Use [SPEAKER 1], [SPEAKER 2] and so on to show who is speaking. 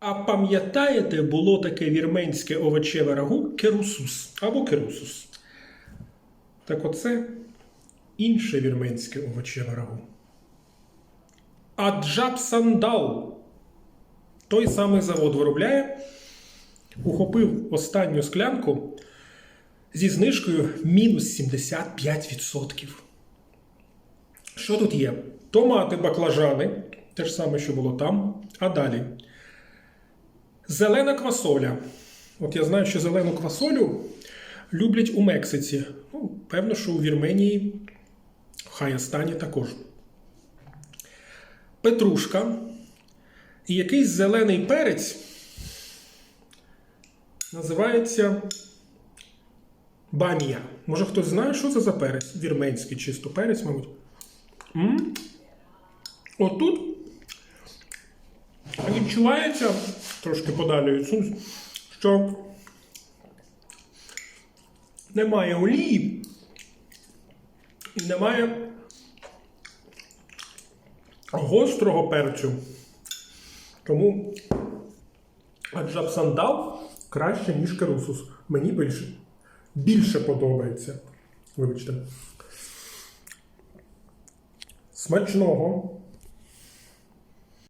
[SPEAKER 1] А пам'ятаєте, було таке вірменське овочеве рагу керусус або керусус? Так оце інше вірменське овочеве рагу. Аджаб Сандал. Той самий завод виробляє, ухопив останню склянку зі знижкою мінус 75%. Що тут є? Томати, баклажани, те ж саме, що було там. А далі. Зелена квасоля. От я знаю, що зелену квасолю люблять у Мексиці. Ну, певно, що у Вірменії, в Хаястані також. Петрушка. І якийсь зелений перець називається Бамія. Може хтось знає, що це за перець? Вірменський чисто перець, мабуть. м Отут відчувається, трошки подалі відсунусь, що немає олії і немає гострого перцю. Тому аджапсандал краще, ніж керусус. Мені більше, більше подобається. Вибачте. Смачного.